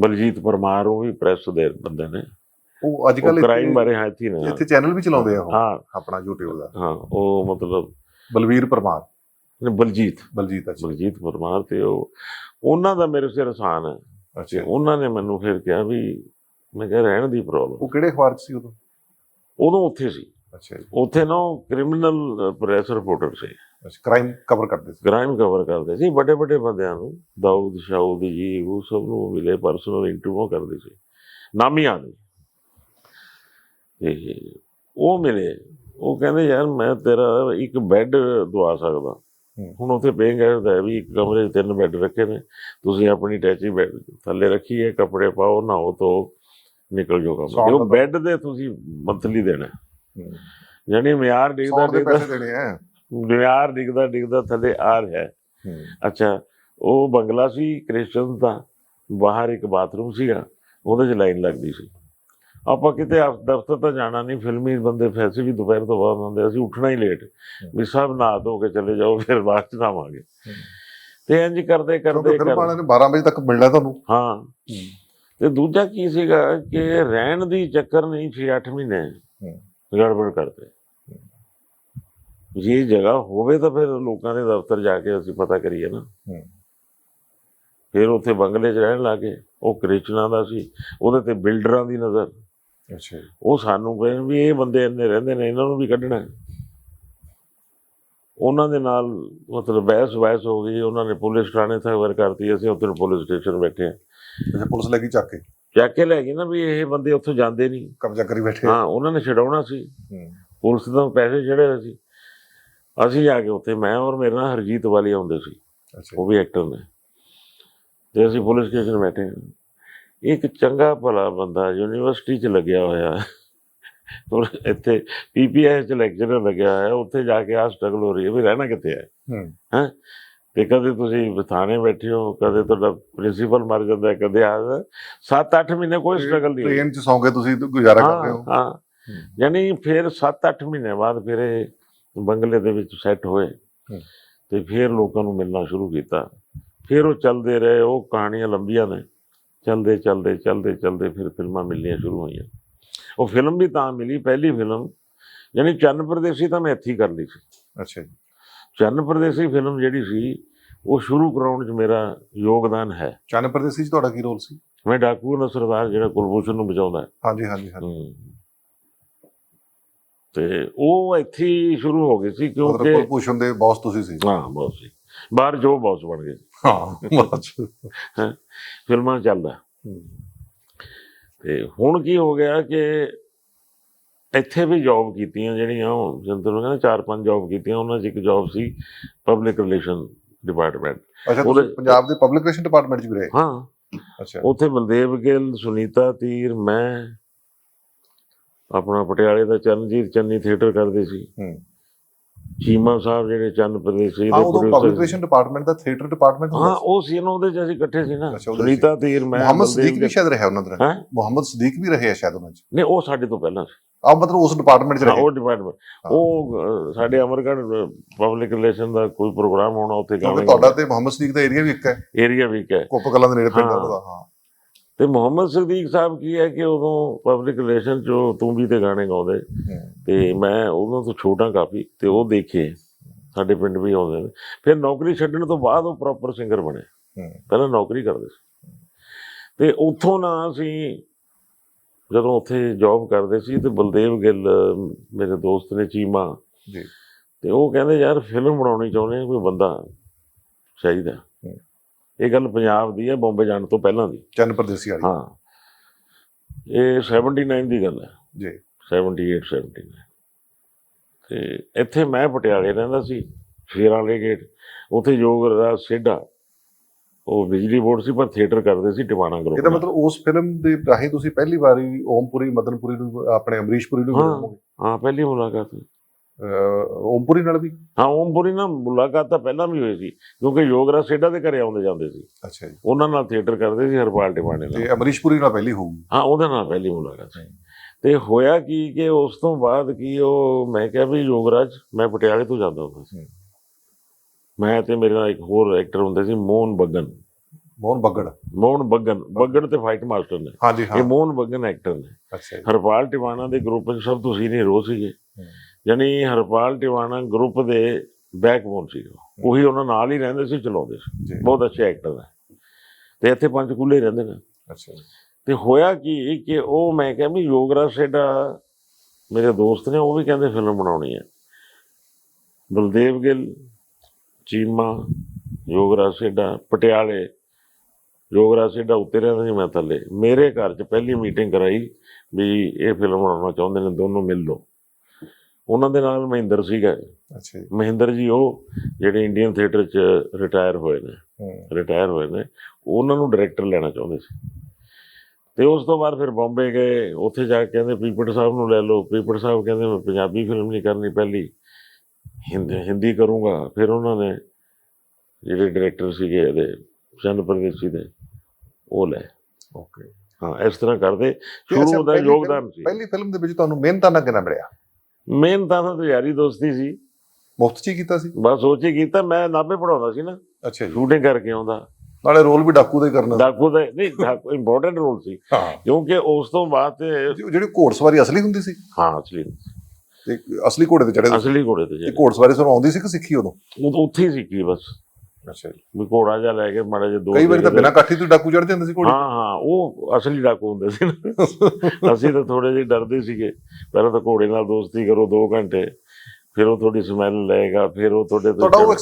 ਬਲਜੀਤ ਪਰਮਾਰ ਉਹ ਵੀ ਪ੍ਰੈਸ ਦੇ ਬੰਦੇ ਨੇ। ਉਹ ਅੱਜ ਕੱਲ ਕ੍ਰਾਈਮ ਬਾਰੇ ਹਾਇਤੀ ਨੇ। ਇੱਥੇ ਚੈਨਲ ਵੀ ਚਲਾਉਂਦੇ ਆ ਉਹ ਹਾਂ। ਆਪਣਾ YouTube ਦਾ। ਹਾਂ ਉਹ ਮਤਲਬ ਬਲਵੀਰ ਪਰਮਾਰ। ਬਲਜੀਤ। ਬਲਜੀਤ ਅੱਛਾ। ਬਲਜੀਤ ਪਰਮਾਰ ਤੇ ਉਹ ਉਹਨਾਂ ਦਾ ਮੇਰੇ ਸਿਰ ਆਸਾਨ ਹੈ। ਅੱਛਾ। ਉਹਨਾਂ ਨੇ ਮੈਨੂੰ ਫਿਰ ਕਿਹਾ ਵੀ ਮੈਂ ਕਿਹਾ ਰਹਿਣ ਦੀ ਪ੍ਰੋਬਲਮ ਉਹ ਕਿਹੜੇ ਅਖਬਾਰ 'ਚ ਸੀ ਉਦੋਂ? ਉਦੋਂ ਉੱਥੇ ਸੀ। ਅੱਛਾ ਜੀ। ਉੱਥੇ ਨਾ ਕ੍ਰਿਮੀਨਲ ਪ੍ਰੈਸ ਰਿਪੋਰਟਰ ਸੀ। ਅੱਛਾ ਕ੍ਰਾਈਮ ਕਵਰ ਕਰਦੇ ਸੀ। ਕ੍ਰਾਈਮ ਕਵਰ ਕਰਦੇ ਸੀ। ਵੱਡੇ ਵੱਡੇ ਬੰਦਿਆਂ ਨੂੰ ਦਾਊਦ ਸ਼ਾਊਦ ਜੀ ਉਹ ਸਭ ਨੂੰ ਮਿਲੇ ਪਰਸਨਲ ਇੰਟਰਵਿਊ ਕਰਦੇ ਸੀ। ਨਾਮੀ ਆਦਮੀ। ਤੇ ਉਹ ਮਿਲੇ। ਉਹ ਕਹਿੰਦੇ ਯਾਰ ਮੈਂ ਤੇਰਾ ਇੱਕ ਬੈੱਡ ਦਵਾ ਸਕਦਾ। ਹੂੰ। ਹੁਣ ਉੱਥੇ ਪੇਇੰਗ ਹੈ ਵੀ ਇੱਕ ਕਮਰੇ 'ਚ ਤਿੰਨ ਬੈੱਡ ਰੱਖੇ ਨੇ। ਤੁਸੀਂ ਆਪਣੀ ਟੈਚੀ ਬੈੱਡ ਥੱਲੇ ਰੱਖੀਏ ਕੱਪੜੇ ਪਾਓ ਨਹਾਓ ਧੋ ਨਿਕਲ ਜਾਓ ਕੰਮ। ਤੇ ਉਹ ਬੈੱਡ ਦੇ ਤੁਸੀਂ ਮੰਥਲੀ ਦੇਣਾ। ਯਾਨੀ ਮਿਆਰ ਡਿੱਗਦਾ ਡਿੱਗਦਾ ਪੈਸੇ ਦੇਣੇ ਆ। ਮਿਆਰ ਡਿੱਗਦਾ ਡਿੱਗਦਾ ਥੱਲੇ ਆ ਰਿਹਾ। ਅੱਛਾ ਉਹ ਬੰਗਲਾ ਸੀ ਕ੍ਰਿਸਚਨ ਦਾ ਬਾਹਰ ਇੱਕ ਬਾਥਰੂਮ ਸੀਗਾ ਉਹਦੇ 'ਚ ਲਾਈਨ ਲੱਗਦੀ ਸੀ। ਆਪਾਂ ਕਿਤੇ ਦਫ਼ਤਰ ਤਾਂ ਜਾਣਾ ਨਹੀਂ ਫਿਲਮੀ ਬੰਦੇ ਫੈਸੇ ਵੀ ਦੁਪਹਿਰ ਤੋਂ ਬਾਅਦ ਹੁੰਦੇ ਅਸੀਂ ਉੱਠਣਾ ਹੀ ਲੇਟ ਵੀ ਸਭ ਨਹਾ ਧੋ ਕੇ ਚਲੇ ਜਾਓ ਫਿਰ ਬਾਅਦ ਚ ਨਾਵਾਂਗੇ ਤੇ ਇੰਜ ਕਰਦੇ ਕਰਦੇ ਫਿਲਮ ਵਾਲਿਆਂ ਨੇ 12 ਵਜੇ ਤੱਕ ਮਿਲਣਾ ਤੁਹਾਨੂੰ। ਹਾਂ। ਤੇ ਦੂਜਾ ਕੀ ਸੀਗਾ ਕਿ ਰਹਿਣ ਦੀ ਚੱਕਰ ਨਹੀਂ 6-8 ਮਹੀਨੇ। ਗੜਬੜ ਕਰਦੇ। ਜੇ ਜਗ੍ਹਾ ਹੋਵੇ ਤਾਂ ਫਿਰ ਲੋਕਾਂ ਦੇ ਦਫ਼ਤਰ ਜਾ ਕੇ ਅਸੀਂ ਪਤਾ ਕਰੀਏ ਨਾ। ਫਿਰ ਉੱਥੇ ਬੰਗਲੇ 'ਚ ਰਹਿਣ ਲੱਗੇ ਉਹ ਕ੍ਰਿਸ਼ਨਾ ਦਾ ਸੀ। ਉਹਦੇ ਤੇ ਬਿਲਡਰਾਂ ਦੀ ਨਜ਼ਰ। ਅੱਛਾ ਉਹ ਸਾਨੂੰ ਕਹਿੰਦੇ ਵੀ ਇਹ ਬੰਦੇ ਇੰਨੇ ਰਹਿੰਦੇ ਨੇ ਇਹਨਾਂ ਨੂੰ ਵੀ ਕੱਢਣਾ ਹੈ। ਉਹਨਾਂ ਦੇ ਨਾਲ ਮਤਲਬ ਬਹਿਸ ਬਹਿਸ ਹੋ ਗਈ। ਉਹਨਾਂ ਨੇ ਪੁਲਿਸ ਥਾਣੇ ਖਬਰ ਕਰਤੀ। ਅਸੀਂ ਉੱਥੇ ਪੁਲਿਸ ਸਟੇਸ਼ਨ ਬੈਠੇ ਅੱਛਾ ਪੁਲਿਸ ਲੈ ਕੇ ਚੱਕ ਕੇ? ਚੱਕ ਕੇ ਲੈ ਗਏ ਨਾ ਵੀ ਇਹ ਬੰਦੇ ਉੱਥੋਂ ਜਾਂਦੇ ਨਹੀਂ। ਕਬਜ਼ਾ ਕਰੀ ਬੈਠੇ। ਹਾਂ ਉਹਨਾਂ ਨੇ ਛਡਾਉਣਾ ਸੀ। ਪੁਲਿਸ ਤੋਂ ਪੈਸੇ ਚੜੇ ਹੋਏ ਸੀ। ਅਸੀਂ ਜਾ ਕੇ ਉੱਥੇ ਮੈਂ ਔਰ ਮੇਰੇ ਨਾਲ ਹਰਜੀਤ ਵਾਲੀ ਆਉਂਦੇ ਸੀ। ਉਹ ਵੀ ਐਕਟਰ ਨੇ। ਤੇ ਅਸੀਂ ਪੁਲਿਸ ਸਟੇਸ਼ਨ ਬੈਠੇ। ਇੱਕ ਚੰਗਾ ਭਲਾ ਬੰਦਾ ਯੂਨੀਵਰਸਿਟੀ 'ਚ ਲੱਗਿਆ ਹੋਇਆ। ਔਰ ਇੱਥੇ ਪੀਪੀਐਸ 'ਚ ਲੈਕਚਰਰ ਲੱਗਿਆ ਹੋਇਆ। ਉੱਥੇ ਜਾ ਕੇ ਆ ਸਟਰਗਲ ਹੋ ਰਹੀ ਹੈ ਵੀ ਰਹਿਣਾ ਕਿੱਥੇ ਹੂੰ। ਹੈਂ? ਤੇ ਕਦੇ ਤੁਸੀਂ ਥਾਣੇ ਬੈਠੇ ਹੋ ਕਦੇ ਤੁਹਾਡਾ ਪ੍ਰਿੰਸੀਪਲ ਮਰ ਜਾਂਦਾ ਹੈ, ਕਦੇ ਆ 7-8 ਮਹੀਨੇ ਕੋਈ ਸਟਰਗਲ ਨਹੀਂ। ਟ੍ਰੇਨ 'ਚ ਸੌਂ ਕੇ ਤੁਸੀਂ ਗੁਜ਼ਾਰਾ ਕਰਦੇ ਹਾਂ। ਹੋ। ਯਾਨੀ ਫਿਰ 7-8 ਮਹੀਨੇ ਬਾਅਦ ਫਿਰ ਇਹ ਬੰਗਲੇ ਦੇ ਵਿੱਚ ਸੈੱਟ ਹੋਏ। ਤੇ ਫਿਰ ਲੋਕਾਂ ਨੂੰ ਮਿਲਣਾ ਸ਼ੁਰੂ ਕੀਤਾ। ਫਿਰ ਉਹ ਚੱਲਦੇ ਰਹੇ ਉਹ ਕਹਾਣੀਆਂ ਲੰਬੀਆਂ ਨੇ। ਚੱਲਦੇ ਚੱਲਦੇ ਚੱਲਦੇ ਚੱਲਦੇ ਫਿਰ ਫਿਲਮਾਂ ਮਿਲਣੀਆਂ ਸ਼ੁਰੂ ਹੋਈਆਂ। ਉਹ ਫਿਲਮ ਵੀ ਤਾਂ ਮਿਲੀ ਪਹਿਲੀ ਫਿਲਮ। ਯਾਨੀ ਚੰਨ ਪਰਦੇਸੀ ਤਾਂ ਮੈਂ ਇੱਥੇ ਹੀ ਕਰ ਲਈ ਸੀ। ਅੱਛਾ ਜੀ। ਚੰਨ ਪਰਦੇਸੀ ਫਿਲਮ ਜਿਹੜੀ ਸੀ ਉਹ ਸ਼ੁਰੂ ਕਰਾਉਣ 'ਚ ਮੇਰਾ ਯੋਗਦਾਨ ਹੈ। ਚੰਨ ਪ੍ਰਦੇਸੀ 'ਚ ਤੁਹਾਡਾ ਕੀ ਰੋਲ ਸੀ? ਮੈਂ ਡਾਕੂ ਨੂੰ ਸਰਦਾਰ ਜਿਹੜਾ ਕੁਲਭੂਸ਼ਣ ਨੂੰ ਬਚਾਉਂਦਾ ਹੈ। ਹਾਂਜੀ ਹਾਂਜੀ ਹਾਂਜੀ। ਤੇ ਉਹ ਇੱਥੇ ਹੀ ਸ਼ੁਰੂ ਹੋ ਗਈ ਸੀ ਕਿਉਂਕਿ ਕੁਲਭੂਸ਼ਣ ਦੇ ਬੌਸ ਤੁਸੀਂ ਸੀ। ਹਾਂ ਬਹੁਤ ਸੀ ਬਾਹਰ ਜੋ ਬੌਸ ਬਣ ਗਏ। ਹਾਂ ਅੱਛਾ। ਫਿਲਮਾਂ ਚੱਲਦਾ। ਤੇ ਹੁਣ ਕੀ ਹੋ ਗਿਆ ਕਿ ਇੱਥੇ ਵੀ ਜੌਬ ਕੀਤੀਆਂ ਜਿਹੜੀਆਂ ਉਹ ਜੰਤਰ ਨੂੰ ਕਹਿੰਦਾ ਚਾਰ ਪੰਜ ਜੌਬ ਕੀਤੀਆਂ ਉਹਨਾਂ 'ਚ ਇੱਕ ਜੌਬ ਸੀ ਪਬਲਿਕ ਰਿਲੇਸ਼ਨ ਡਿਪਾਰਟਮੈਂਟ ਅੱਛਾ ਪੰਜਾਬ ਦੇ ਪਬਲਿਕ ਰਿਲੇਸ਼ਨ ਡਿਪਾਰਟਮੈਂਟ 'ਚ ਵੀ ਰਹੇ? ਹਾਂ। ਅੱਛਾ। ਉੱਥੇ ਬਲਦੇਵ ਗਿੱਲ ਸੁਨੀਤਾ ਤੀਰ ਮੈਂ ਆਪਣਾ ਪਟਿਆਲੇ ਦਾ ਚਰਨਜੀਤ ਚੰਨੀ ਥੀਏਟਰ ਕਰਦੇ ਸੀ। ਹੂੰ। ਚੀਮਾ ਸਾਹਿਬ ਜਿਹੜੇ ਚੰਨ ਪ੍ਰਦੇਸ਼ੀ ਦੇ ਉਦੋਂ producer ਪਬਲਿਕ। ਰਿਲੇਸ਼ਨ ਡਿਪਾਰਟਮੈਂਟ ਦਾ ਥੀਏਟਰ ਡਿਪਾਰਟਮੈਂਟ ਹਾਂ ਉਹ ਸੀ ਨਾ ਉਹਦੇ ਚ ਅਸੀਂ ਇਕੱਠੇ ਸੀ ਨਾ। ਸੁਨੀਤਾ ਤੀਰ ਮੈਂ ਮੁਹੰਮਦ ਸਦੀਕ ਵੀ। ਸ਼ਾਇਦ ਰਿਹਾ ਉਹਨਾਂ ਦਾ ਹੈਂ? ਮੁਹੰਮਦ ਸਦੀਕ ਵੀ ਰਹੇ ਸ਼ਾਇਦ ਉਹਨਾਂ 'ਚ। ਨਹੀਂ ਉਹ ਸਾਡੇ ਤੋਂ ਪਹਿਲਾਂ ਸੀ। ਆ ਮਤਲਬ ਉਸ ਡਿਪਾਰਟਮੈਂਟ 'ਚ ਹਾਂ ਰਹੇ। ਉਹ ਡਿਪਾਰਟਮੈਂਟ। ਉਹ ਅਹ, ਸਾਡੇ ਅਮਰਗੜ੍ਹ ਪਬਲਿਕ ਰਿਲੇਸ਼ਨ ਦਾ ਕੋਈ ਪ੍ਰੋਗਰਾਮ ਹੋਣਾ ਉੱਥੇ ਕਿਉਂਕਿ ਤੁਹਾਡਾ ਤੇ ਮੁਹੰਮਦ ਸਦੀਕ ਦਾ ਏਰੀਆ ਵੀ ਇੱਕ ਹੈ। ਏਰੀਆ ਵੀ ਹੈ। ਕੋਪ ਕਲਾਂ ਦੇ ਨੇੜੇ ਪਿੰਡ ਹਾਂ। ਉਹਦਾ ਹਾਂ। ਤੇ ਮੁਹੰਮਦ ਸਦੀਕ ਸਾਹਿਬ ਕੀ ਹੈ ਕਿ ਉਦੋਂ ਪਬਲਿਕ ਰਿਲੇਸ਼ਨ ਚ ਉਹ ਤੂੰ ਵੀ ਤੇ ਗਾਣੇ ਗਾਉਂਦੇ। ਤੇ ਮੈਂ ਉਹਨਾਂ ਤੋਂ ਛੋਟਾ ਕਾਫੀ ਤੇ ਉਹ ਦੇਖੇ। ਸਾਡੇ ਪਿੰਡ ਵੀ ਆਉਂਦੇ ਨੇ। ਫਿਰ ਨੌਕਰੀ ਛੱਡਣ ਤੋਂ ਬਾਅਦ ਉਹ ਪ੍ਰੋਪਰ ਸਿੰਗਰ ਬਣੇ। ਪਹਿਲਾਂ ਨੌਕਰੀ ਕਰਦੇ ਸੀ। ਤੇ ਉੱਥੋਂ ਨਾ ਅਸੀਂ ਜਦੋਂ ਉੱਥੇ ਜੌਬ ਕਰਦੇ ਸੀ ਤੇ ਬਲਦੇਵ ਗਿੱਲ ਮੇਰੇ ਦੋਸਤ ਨੇ ਚੀਮਾ। ਜੀ। ਤੇ ਉਹ ਕਹਿੰਦੇ ਯਾਰ ਫਿਲਮ ਬਣਾਉਣੀ ਚਾਹੁੰਦੇ ਆ ਕੋਈ ਬੰਦਾ ਚਾਹੀਦਾ। ਇਹ ਗੱਲ ਪੰਜਾਬ ਦੀ ਹੈ ਬੰਬੇ ਜਾਣ ਤੋਂ ਪਹਿਲਾਂ ਦੀ। ਚੰਨ ਪ੍ਰਦੇਸੀ ਵਾਲੀ। ਹਾਂ। ਇਹ 79 ਦੀ ਗੱਲ ਹੈ। ਜੀ। 78 79 ਤੇ ਇੱਥੇ ਮੈਂ ਪਟਿਆਲੇ ਰਹਿੰਦਾ ਸੀ ਸ਼ੇਰਾਂ ਵਾਲੇ ਗੇਟ ਉੱਥੇ ਯੋਗ ਰਾਜ ਸੇਢਾ ਉਹ ਬਿਜਲੀ ਬੋਰਡ ਸੀ ਪਰ ਥੀਏਟਰ ਕਰਦੇ ਸੀ ਟਿਵਾਣਾ ਗਰੁੱਪ ਇਹਦਾ। ਮਤਲਬ ਉਸ ਫਿਲਮ ਦੇ ਰਾਹੀਂ ਤੁਸੀਂ ਪਹਿਲੀ ਵਾਰੀ ਓਮਪੁਰੀ ਮਦਨਪੁਰੀ ਨੂੰ ਆਪਣੇ ਅਮਰੀਸ਼ਪੁਰੀ ਨੂੰ ਹਾਂ। ਮਿਲੇ ਹੋਵੋਗੇ। ਹਾਂ ਪਹਿਲੀ ਮੁਲਾਕਾਤ ਓਮਪੁਰੀ ਨਾਲ ਵੀ ਹਾਂ ਓਮਪੁਰੀ ਨਾਲ ਮੁਲਾਕਾਤ ਤਾਂ ਪਹਿਲਾਂ ਵੀ ਹੋਈ ਸੀ ਕਿਉਂਕਿ ਯੋਗਰਾਜ ਸੇਢਾ ਦੇ ਘਰੇ ਆਉਂਦੇ ਜਾਂਦੇ ਸੀ ਅੱਛਾ ਜੀ ਉਹਨਾਂ ਨਾਲ ਥੀਏਟਰ ਕਰਦੇ ਸੀ ਹਰਪਾਲ ਟਿਵਾਣੇ ਨਾਲ ਤੇ ਅਮਰੀਸ਼ਪੁਰੀ ਨਾਲ ਪਹਿਲੀ ਹੋਊਗੀ ਹਾਂ ਉਹਦੇ ਨਾਲ ਪਹਿਲੀ ਮੁਲਾਕਾਤ ਸੀ ਤੇ ਹੋਇਆ ਕੀ ਕਿ ਉਸ ਤੋਂ ਬਾਅਦ ਕੀ ਉਹ ਮੈਂ ਕਿਹਾ ਵੀ ਯੋਗਰਾਜ ਮੈਂ ਪਟਿਆਲੇ ਤੋਂ ਜਾਂਦਾ ਹੁੰਦਾ ਸੀ। ਮੈਂ ਤੇ ਮੇਰੇ ਨਾਲ ਇੱਕ ਹੋਰ ਐਕਟਰ ਹੁੰਦੇ ਸੀ ਮੋਹਨ ਬੱਗਨ। ਮੋਹਨ ਬੱਗੜ ਮੋਹਨ ਬੱਗਨ ਬੱਗਨ ਤੇ ਫਾਈਟ ਮਾਸਟਰ ਨੇ। ਹਾਂਜੀ ਇਹ ਮੋਹਨ ਬੱਗਨ ਐਕਟਰ ਨੇ। ਅੱਛਾ ਹਰਪਾਲ ਟਿਵਾਣਾ ਦੇ ਗਰੁੱਪ 'ਚ ਸਭ ਤੋਂ ਸੀਨੀਅਰ ਉਹ ਸੀਗੇ। ਯਾਨੀ ਹਰਪਾਲ ਟਿਵਾਣਾ ਗਰੁੱਪ ਦੇ ਬੈਕਬੋਨ ਸੀ ਉਹ। ਉਹੀ ਉਹਨਾਂ ਨਾਲ ਹੀ ਰਹਿੰਦੇ ਸੀ ਚਲਾਉਂਦੇ ਸੀ। ਬਹੁਤ ਅੱਛੇ ਐਕਟਰ ਨੇ। ਤੇ ਇੱਥੇ ਪੰਚਕੂਲੇ ਰਹਿੰਦੇ ਨੇ। ਅੱਛਾ ਤੇ ਹੋਇਆ ਕੀ ਕਿ ਉਹ ਮੈਂ ਕਿਹਾ ਵੀ ਯੋਗਰਾਜ ਸੇਡਾ ਮੇਰੇ ਦੋਸਤ ਨੇ ਉਹ ਵੀ ਕਹਿੰਦੇ ਫਿਲਮ ਬਣਾਉਣੀ ਹੈ। ਬਲਦੇਵ ਗਿੱਲ ਚੀਮਾ ਯੋਗਰਾਜ ਸੇਡਾ ਪਟਿਆਲੇ। ਯੋਗਰਾਜ ਸੇਡਾ ਉੱਤੇ ਰਹਿੰਦਾ ਸੀ ਮੈਂ ਥੱਲੇ। ਮੇਰੇ ਘਰ 'ਚ ਪਹਿਲੀ ਮੀਟਿੰਗ ਕਰਾਈ ਵੀ ਇਹ ਫਿਲਮ ਬਣਾਉਣਾ ਚਾਹੁੰਦੇ ਨੇ ਦੋਨੋਂ ਮਿਲ ਲਓ। ਉਹਨਾਂ ਦੇ ਨਾਲ ਮਹਿੰਦਰ ਸੀਗਾ। ਅੱਛਾ ਜੀ। ਮਹਿੰਦਰ ਜੀ ਉਹ ਜਿਹੜੇ ਇੰਡੀਅਨ ਥੀਏਟਰ 'ਚ ਰਿਟਾਇਰ ਹੋਏ ਨੇ ਰਿਟਾਇਰ ਹੋਏ ਨੇ ਉਹਨਾਂ ਨੂੰ ਡਾਇਰੈਕਟਰ ਲੈਣਾ ਚਾਹੁੰਦੇ ਸੀ। ਤੇ ਉਸ ਤੋਂ ਬਾਅਦ ਫਿਰ ਬੰਬੇ ਗਏ। ਉੱਥੇ ਜਾ ਕੇ ਕਹਿੰਦੇ ਪੀਪੜ ਸਾਹਿਬ ਨੂੰ ਲੈ ਲਓ। ਪੀਪੜ ਸਾਹਿਬ ਕਹਿੰਦੇ ਮੈਂ ਪੰਜਾਬੀ ਫਿਲਮ ਨਹੀਂ ਕਰਨੀ ਪਹਿਲੀ। ਹਿੰਦੀ ਹਿੰਦੀ ਕਰੂੰਗਾ। ਫਿਰ ਉਹਨਾਂ ਨੇ ਜਿਹੜੇ ਡਾਇਰੈਕਟਰ ਸੀਗੇ ਇਹਦੇ ਚੰਦ ਪ੍ਰਦੇਸ਼ੀ ਦੇ ਉਹ ਲੈ ਓਕੇ ਹਾਂ ਇਸ ਤਰ੍ਹਾਂ ਕਰਦੇ। ਸ਼ੁਰੂ ਦਾ ਯੋਗਦਾਨ ਸੀ। ਪਹਿਲੀ ਫਿਲਮ ਦੇ ਵਿੱਚ ਤੁਹਾਨੂੰ ਮਿਹਨਤਾਨਾ ਕਿੰਨਾ ਮਿਲਿਆ? ਮੇਨ ਤਾਂ ਯਾਰੀ ਦੋਸਤੀ ਸੀ। ਮੁਫਤ ਚ ਹੀ ਕੀਤਾ ਸੀ? ਬਸ ਸੋਚੀ ਕੀਤਾ। ਮੈਂ ਨਾਭੇ ਪੜਾਉਂਦਾ ਸੀ ਨਾ। ਅੱਛਾ ਜੀ। ਸ਼ੂਟਿੰਗ ਕਰਕੇ ਆਉਂਦਾ। ਨਾਲੇ ਰੋਲ ਵੀ ਡਾਕੂ ਦਾ ਕਰਨਾ। ਡਾਕੂ ਦਾ ਨਹੀਂ ਇੰਪੋਰਟੈਂਟ ਰੋਲ ਸੀ। ਕਿਉਂਕਿ ਉਸ ਤੋਂ ਬਾਅਦ ਜਿਹੜੀ ਘੋੜਸਵਾਰੀ ਅਸਲੀ ਹੁੰਦੀ ਸੀ? ਹਾਂ ਅਸਲੀ ਤੇ ਅਸਲੀ ਘੋੜੇ ਤੇ ਚੜੇ ਅਸਲੀ ਘੋੜੇ ਤੇ ਤੇ ਜਿਹੜੇ ਘੋੜਸਵਾਰੀ ਤੁਹਾਨੂੰ ਆਉਂਦੀ ਸੀ ਕਿ ਸਿੱਖੀ ਉਦੋਂ? ਉਹ ਤਾਂ ਉੱਥੇ ਹੀ ਸਿੱਖੀ ਬਸ। ਅੱਛਾ ਜੀ। ਵੀ ਘੋੜਾ ਜਿਹਾ ਲੈ ਕੇ ਮਾੜੇ ਜਿਹੇ ਦੋ ਕਈ ਵਾਰੀ ਤਾਂ ਬਿਨਾਂ ਕਾਠੀ ਤੋਂ ਡਾਕੂ ਚੜ ਜਾਂਦੇ ਸੀ ਘੋੜੇ? ਹਾਂ ਹਾਂ ਉਹ ਅਸਲੀ ਡਾਕੂ ਹੁੰਦੇ ਸੀ ਨਾ। ਅਸੀਂ ਤਾਂ ਥੋੜੇ ਜਿਹੇ ਡਰਦੇ ਸੀਗੇ। ਪਹਿਲਾਂ ਤਾਂ ਘੋੜੇ ਨਾਲ ਦੋਸਤੀ ਕਰੋ 2 ਘੰਟੇ ਫਿਰ ਉਹ ਤੁਹਾਡੀ ਸਮੈਲ ਲਏਗਾ ਫਿਰ ਉਹ ਤੁਹਾਡੇ ਤੋਂ ਤੁਹਾਡਾ ਉਹ